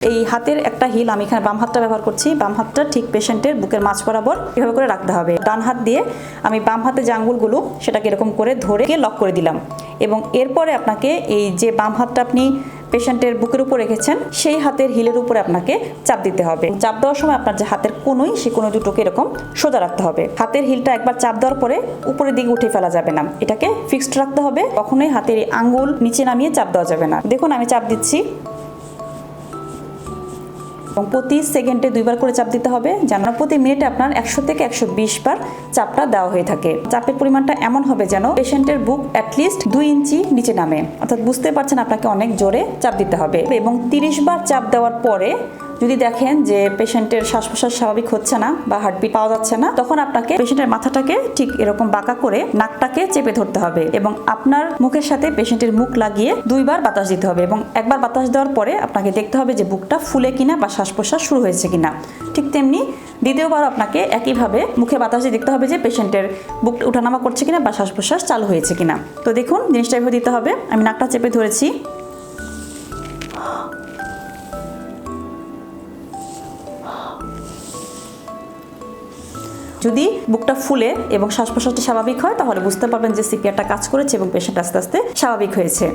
এই হাতের একটা হিল আমি এখানে বাম হাতটা ব্যবহার করছি। বাম হাতটা ঠিক পেশেন্টের বুকের মাঝ বরাবর এভাবে করে রাখতে হবে। ডান হাত দিয়ে আমি বাম হাতে যে আঙ্গুলগুলো সেটাকে এরকম করে ধরে লক করে দিলাম। এবং এরপরে আপনাকে এই যে বাম হাতটা আপনি পেশেন্টের বুকের উপর রেখেছেন, সেই হাতের হিলের উপরে আপনাকে চাপ দিতে হবে। চাপ দেওয়ার সময় আপনার যে হাতের কোনোই সে কোনো দুটোকে এরকম সোজা রাখতে হবে। হাতের হিলটা একবার চাপ দেওয়ার পরে উপরের দিকে উঠে ফেলা যাবে না। এটাকে ফিক্সড রাখতে হবে। কখনোই হাতের আঙ্গুল নিচে নামিয়ে চাপ দেওয়া যাবে না। দেখুন, আমি চাপ দিচ্ছি। এবং প্রতি সেকেন্ডে দুইবার করে চাপ দিতে হবে, যেন প্রতি মিনিটে আপনার একশো থেকে একশো বিশ বার চাপটা দেওয়া হয়ে থাকে। চাপের পরিমাণটা এমন হবে যেন পেশেন্টের বুক অ্যাটলিস্ট দুই ইঞ্চি নিচে নামে। অর্থাৎ বুঝতে পারছেন আপনাকে অনেক জোরে চাপ দিতে হবে। এবং তিরিশ বার চাপ দেওয়ার পরে যদি দেখেন যে পেশেন্টের শ্বাস প্রশ্বাস স্বাভাবিক হচ্ছে না বা হার্টবিট পাওয়া যাচ্ছে না, তখন আপনাকে পেশেন্টের মাথাটাকে ঠিক এরকম বাঁকা করে নাকটাকে চেপে ধরতে হবে এবং আপনার মুখের সাথে পেশেন্টের মুখ লাগিয়ে দুইবার বাতাস দিতে হবে এবং একবার বাতাস দেওয়ার পরে আপনাকে দেখতে হবে যে বুকটা ফুলে কিনা বা শ্বাস প্রশ্বাস শুরু হয়েছে কিনা। ঠিক তেমনি দ্বিতীয়বার আপনাকে একইভাবে মুখে বাতাস দেখতে হবে যে পেশেন্টের বুক উঠানামা করছে কিনা বা শ্বাস প্রশ্বাস চালু হয়েছে কিনা। তো দেখুন, জিনিসটা এভাবে দিতে হবে। আমি নাকটা চেপে ধরেছি। যদি বুকটা ফুলে এবং শ্বাস প্রশ্বাসটা স্বাভাবিক হয়, তাহলে বুঝতে পারবেন যে সিপিআরটা কাজ করেছে এবং পেশেন্ট আস্তে আস্তে স্বাভাবিক হয়েছে।